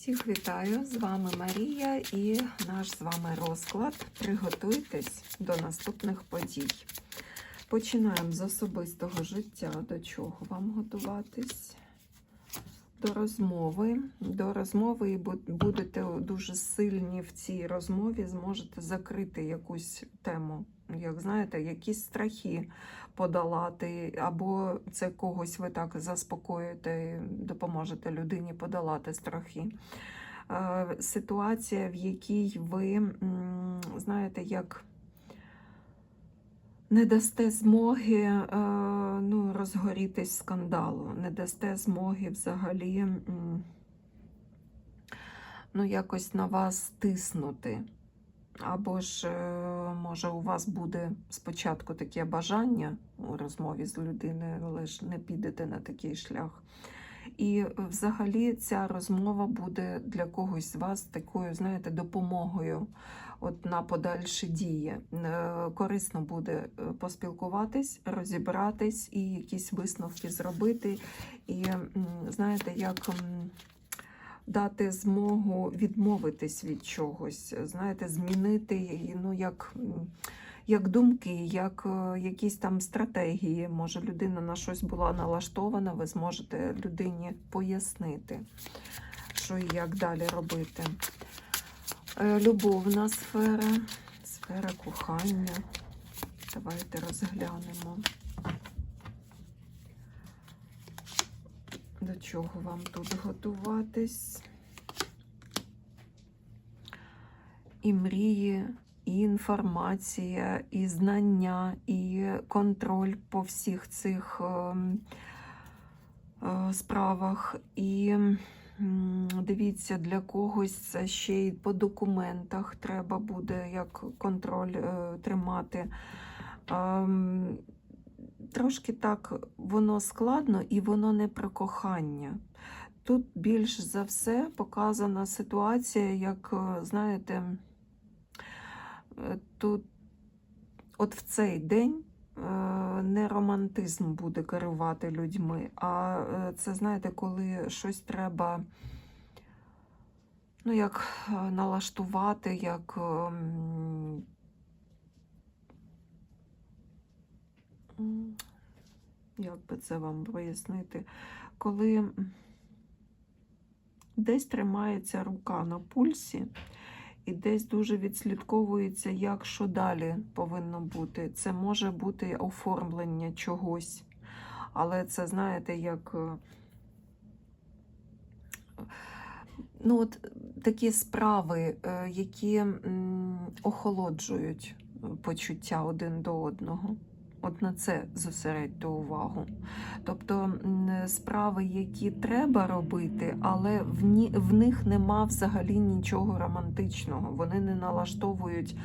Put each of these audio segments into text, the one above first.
Всіх вітаю! З вами Марія і наш з вами розклад. Приготуйтесь до наступних подій. Починаємо з особистого життя. До чого вам готуватись? До розмови. До розмови і будете дуже сильні в цій розмові, зможете закрити якусь тему. Як знаєте, якісь страхи подолати, або це когось ви так заспокоїте, допоможете людині подолати страхи. Е, Ситуація, в якій ви, знаєте, як не дасте змоги е, ну, розгорітись скандалу, не дасте змоги взагалі ну, якось на вас тиснути. Або ж, е, може, у вас буде спочатку таке бажання у розмові з людиною, але ж не підете на такий шлях. І взагалі ця розмова буде для когось з вас такою, знаєте, допомогою от на подальші дії. Е, Корисно буде е, поспілкуватись, розібратись і якісь висновки зробити. І знаєте, як. дати змогу відмовитись від чогось, знаєте, змінити ну, як, як думки, як е, якісь там стратегії. Може, людина на щось була налаштована, ви зможете людині пояснити, що і як далі робити. Е, Любовна сфера, сфера кохання. Давайте розглянемо. До чого вам тут готуватись? І мрії, і інформація, і знання, і контроль по всіх цих ем, е, справах. І дивіться, для когось це ще й по документах треба буде як контроль е, тримати. Ем, трошки так воно складно і воно не про кохання. Тут більш за все показана ситуація, як, е, знаєте, е, тут от в цей день не романтизм буде керувати людьми, а е, це, знаєте, коли щось треба ну, як е, налаштувати, як. ем, Як би це вам пояснити? Коли десь тримається рука на пульсі, і десь дуже відслідковується, як що далі повинно бути. Це може бути оформлення чогось, але це, знаєте, як. е, Ну, от такі справи, е, які охолоджують е, почуття один до одного. От на це зосередьте увагу. Тобто справи, які треба робити, але в, ні, в них нема взагалі нічого романтичного. Вони не налаштовують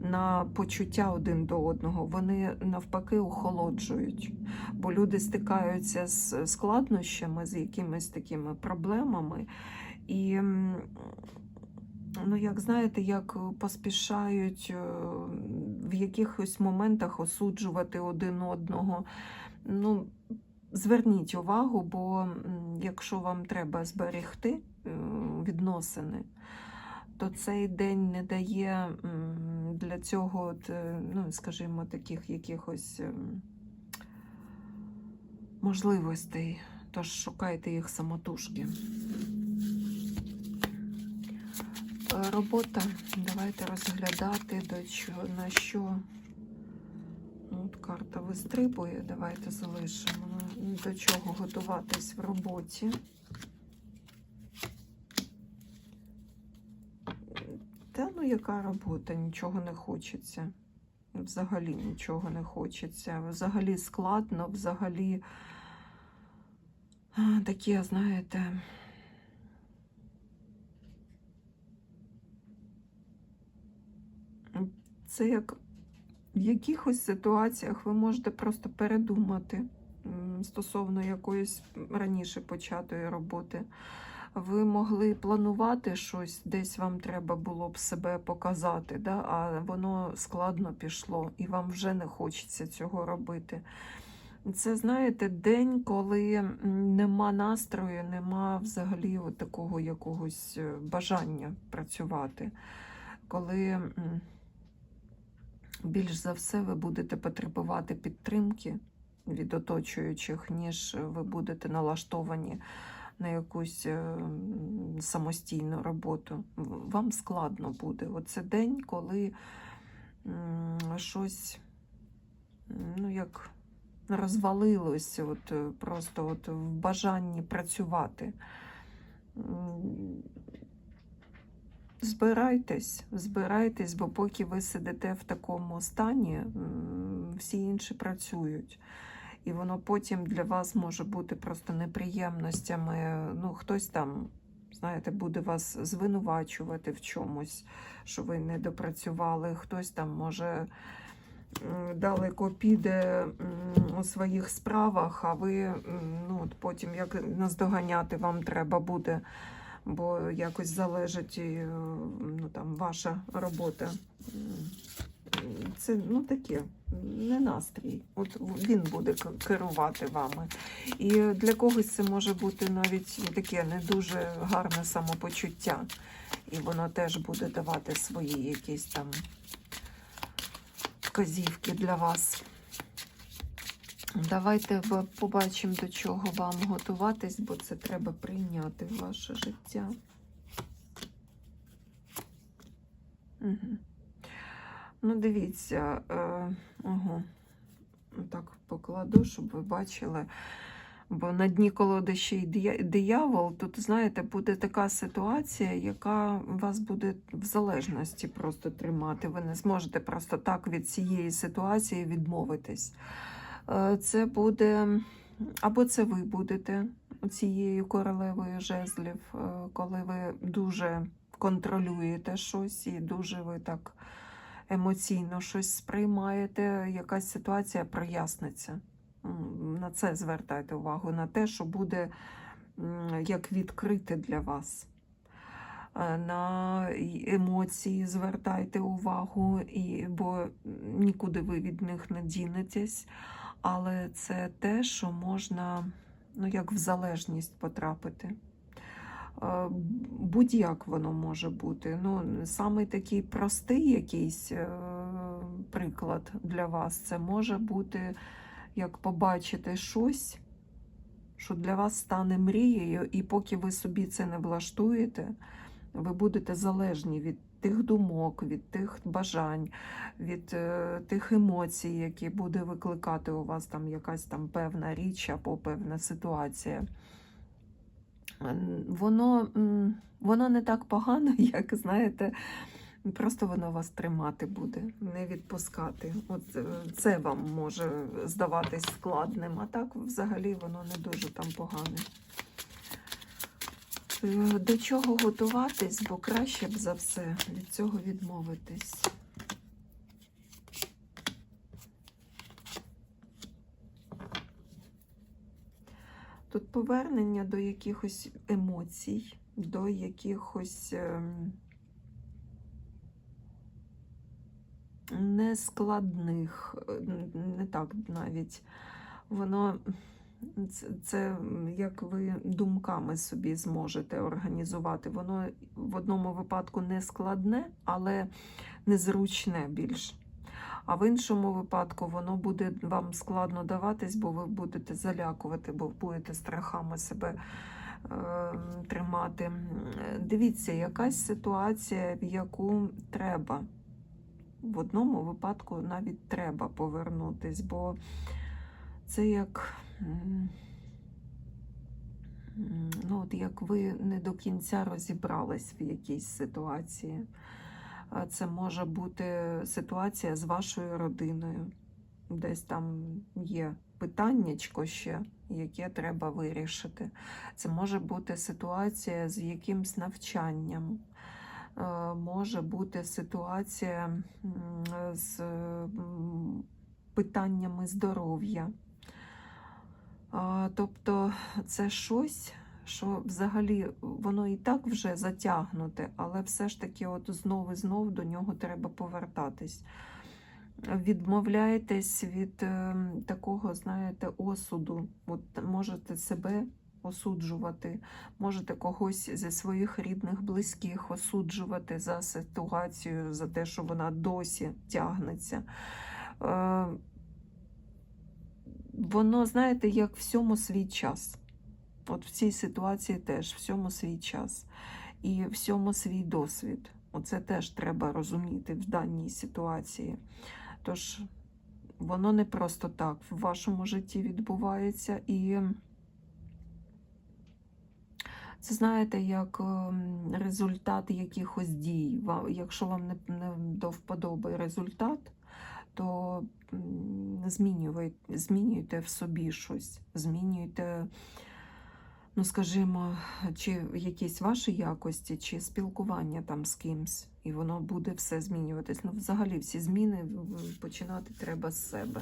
на почуття один до одного. Вони навпаки охолоджують. Бо люди стикаються з складнощами, з якимись такими проблемами. І ну, як знаєте, як поспішають е, в якихось моментах осуджувати один одного. Ну, зверніть увагу, бо якщо вам треба зберегти е, відносини, то цей день не дає для цього, е, ну, скажімо, таких якихось ем, можливостей. Тож шукайте їх самотужки. Робота. Давайте розглядати, до чого, на що. Ну, От карта вистрибує. Давайте залишимо. До чого готуватись в роботі. Та ну яка робота? Нічого не хочеться. Взагалі нічого не хочеться. Взагалі складно, взагалі таке, знаєте. Це як в якихось ситуаціях ви можете просто передумати стосовно якоїсь раніше початої роботи. Ви могли планувати щось, десь вам треба було б себе показати, да? а воно складно пішло, і вам вже не хочеться цього робити. Це, знаєте, день, коли нема настрою, нема взагалі такого якогось е, бажання працювати. Коли більш за все ви будете потребувати підтримки від оточуючих, ніж ви будете налаштовані на якусь е, самостійну роботу. Вам складно буде. Оце день, коли щось, ну як розвалилось, от, е, просто от в бажанні працювати. Збирайтесь, збирайтесь, бо поки ви сидите в такому стані, всі інші працюють. І воно потім для вас може бути просто неприємностями. Ну, хтось там, знаєте, буде вас звинувачувати в чомусь, що ви не допрацювали, хтось там може далеко піде у своїх справах, а ви ну, от потім як наздоганяти вам треба буде, бо якось залежить е, ну, там, ваша робота. Це ну таке, не настрій. От він буде керувати вами. І для когось це може бути навіть таке не дуже гарне самопочуття. І воно теж буде давати свої якісь там вказівки для вас. Давайте побачимо, до чого вам готуватись, бо це треба прийняти в ваше життя. Угу. Ну, дивіться, е, угу. так покладу, щоб ви бачили. Бо на дні колоди ще й диявол, тут, знаєте, буде така ситуація, яка вас буде в залежності просто тримати. Ви не зможете просто так від цієї ситуації відмовитись. Е, Це буде, або це ви будете цією королевою жезлів, е, коли ви дуже контролюєте щось і дуже ви так емоційно щось сприймаєте, якась ситуація проясниться. На це звертайте увагу, на те, що буде як відкрите для вас. Е, На емоції звертайте увагу, і, бо нікуди ви від них не дінетесь. Але це те, що можна ну, як в залежність потрапити. Е, Будь-як воно може бути. Ну, самий такий простий якийсь е, приклад для вас це може бути, як побачити щось, що для вас стане мрією, і поки ви собі це не влаштуєте, ви будете залежні від тих думок, від тих бажань, від е, тих емоцій, які буде викликати у вас там якась там певна річ або певна ситуація. Воно, воно не так погано, як знаєте, просто воно вас тримати буде, не відпускати. От е, це вам може здаватись складним, а так взагалі воно не дуже там погане. До чого готуватись, бо краще б за все від цього відмовитись. Тут повернення до якихось емоцій, до якихось ем, нескладних, е, не так навіть. Воно це, це як ви думками собі зможете організувати. Воно в одному випадку не складне, але незручне більш. А в іншому випадку воно буде вам складно даватись, бо ви будете залякувати, бо будете страхами себе е, тримати. Дивіться, якась ситуація, в яку треба. В одному випадку навіть треба повернутись, бо це як. Ну, от як ви не до кінця розібрались в якійсь ситуації. Це може бути ситуація з вашою родиною. Десь там є питаннячко ще, яке треба вирішити. Це може бути ситуація з якимсь навчанням. Е, Може бути ситуація з питаннями здоров'я. Тобто це щось, що взагалі воно і так вже затягнуте, але все ж таки от знов і знов до нього треба повертатись. відмовляєтесь від е, такого, знаєте, осуду. От можете себе осуджувати, можете когось зі своїх рідних, близьких осуджувати за ситуацію, за те, що вона досі тягнеться. Воно, знаєте, як всьому свій час. От в цій ситуації теж всьому свій час і всьому свій досвід. Оце теж треба розуміти в даній ситуації. Tож воно не просто так в вашому житті відбувається. І це знаєте, як ем, результат якихось дій. Якщо вам не до вподоби результат, то змінюйте, змінюйте в собі щось, змінюйте, ну скажімо, чи якісь ваші якості, чи спілкування там з кимсь, і воно буде все змінюватись. Ну, взагалі, всі зміни починати треба з себе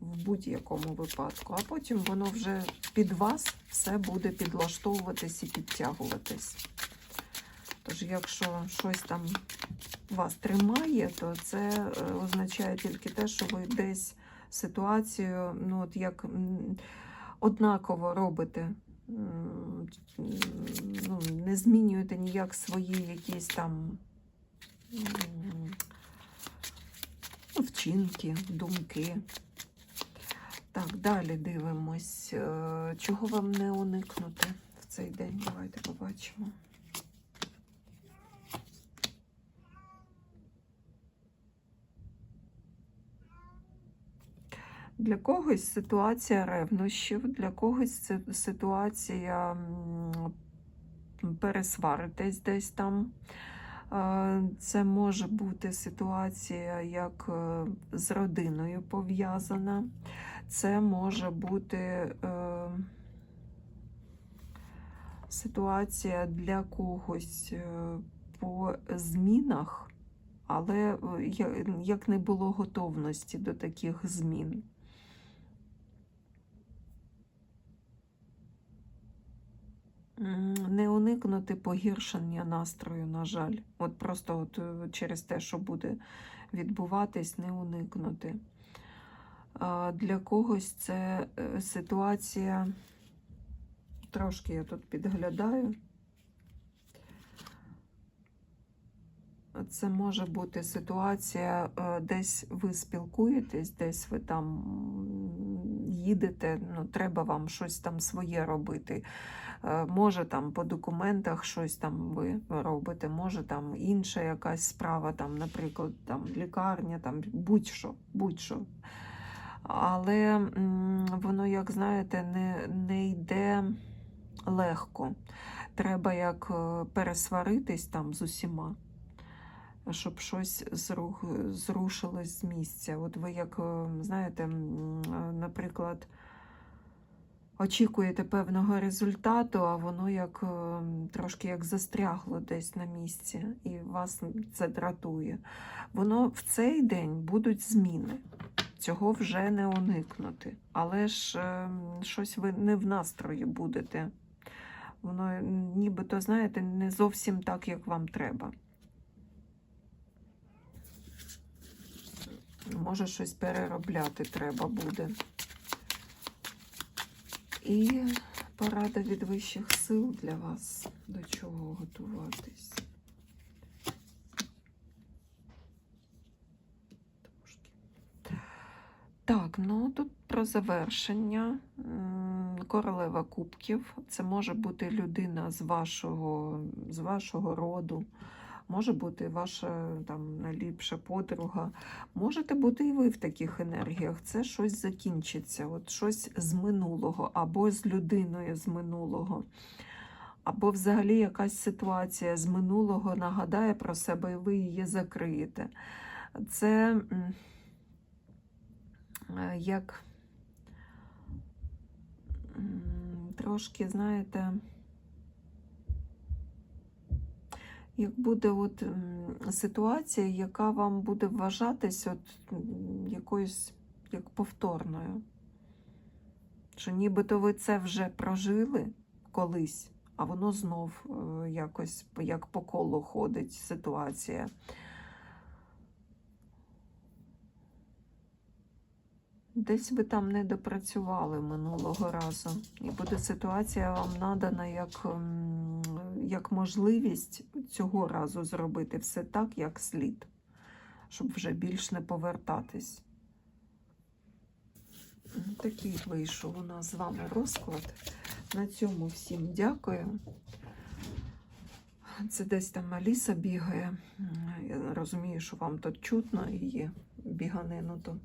в будь-якому випадку, а потім воно вже під вас все буде підлаштовуватись і підтягуватись. Тож, якщо щось там вас тримає, то це е, означає тільки те, що ви десь ситуацію, ну от як однаково робите. Ну, не змінюєте ніяк свої якісь там вчинки, думки. Так, далі дивимось. Е, Чого вам не уникнути в цей день? Давайте побачимо. Для когось ситуація ревнощів, для когось ситуація пересваритись десь там. Е, Це може бути ситуація як е, з родиною пов'язана. Це може бути е, ситуація для когось по змінах, але як не було готовності до таких змін. Не уникнути погіршення настрою, на жаль. От просто от е, через те, що буде відбуватись, не уникнути. Для когось це е, ситуація, трошки я тут підглядаю. Це може бути ситуація, е, десь ви спілкуєтесь, десь ви там їдете, ну, треба вам щось там своє робити. Е, Може там по документах щось там ви робите, може там інша якась справа, там, наприклад, там лікарня, там будь-що, будь-що. Але воно, як знаєте, не, не йде легко. Треба як е, пересваритись там з усіма, щоб щось зрух, зрушилось з місця. От ви як, е, знаєте, е, наприклад, очікуєте певного результату, а воно як е, трошки як застрягло десь на місці, і вас це дратує. Воно в цей день будуть зміни. Цього вже не уникнути. Але ж щось ви не в настрої будете. Воно нібито, знаєте, не зовсім так, як вам треба. Може, щось переробляти треба буде. І порада від вищих сил для вас. До чого готуватись. Так, ну тут про завершення. Королева кубків. Це може бути людина з вашого, з вашого роду, може бути ваша там найліпша подруга. Можете бути і ви в таких енергіях. Це щось закінчиться, от щось з минулого, або з людиною з минулого. Або взагалі якась ситуація з минулого нагадає про себе, і ви її закриєте. Це е, як трошки, знаєте, як буде от ситуація, яка вам буде вважатись от якоюсь як повторною. Що нібито ви це вже прожили колись, а воно знов е, якось як по колу ходить ситуація. Десь ви там не допрацювали минулого разу. І буде ситуація вам надана як, як можливість цього разу зробити все так, як слід, щоб вже більш не повертатись. Такий вийшов у нас з вами розклад. На цьому всім дякую. Це десь там Аліса бігає. Я розумію, що вам тут чутно її біганину. То.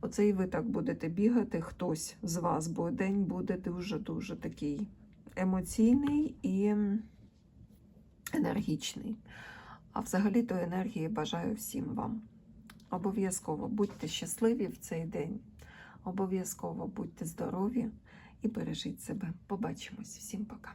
Оце і ви так будете бігати, хтось з вас, бо день буде дуже-дуже такий емоційний і енергічний. А взагалі то енергії бажаю всім вам. Обов'язково будьте щасливі в цей день. Обов'язково будьте здорові і бережіть себе. Побачимось. Всім пока.